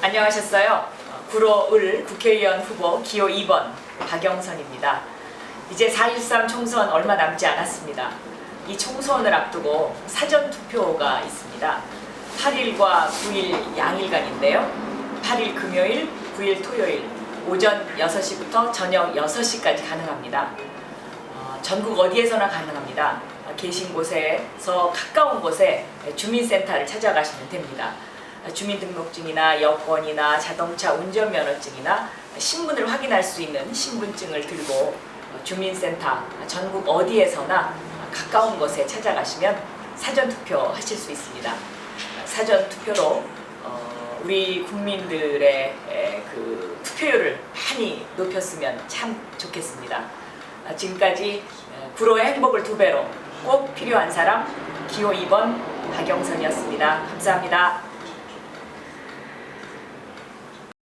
안녕하셨어요. 구로을 국회의원 후보 기호 2번 박영선입니다. 이제 4.13 총선 얼마 남지 않았습니다. 이 총선을 앞두고 사전 투표가 있습니다. 8일과 9일 양일간인데요. 8일 금요일, 9일 토요일 오전 6시부터 저녁 6시까지 가능합니다. 어, 전국 어디에서나 가능합니다. 어, 계신 곳에서 가까운 곳에 주민센터를 찾아가시면 됩니다. 어, 주민등록증이나 여권이나 자동차 운전면허증이나 신분을 확인할 수 있는 신분증을 들고 어, 주민센터 전국 어디에서나 가까운 곳에 찾아가시면 사전 투표 하실 수 있습니다. 사전 투표로 어, 우리 국민들의 에, 그 투표율을 많이 높였으면 참 좋겠습니다. 아, 지금까지 에, 구로의 행복을 두 배로 꼭 필요한 사람 기호 2번 박영선이었습니다. 감사합니다.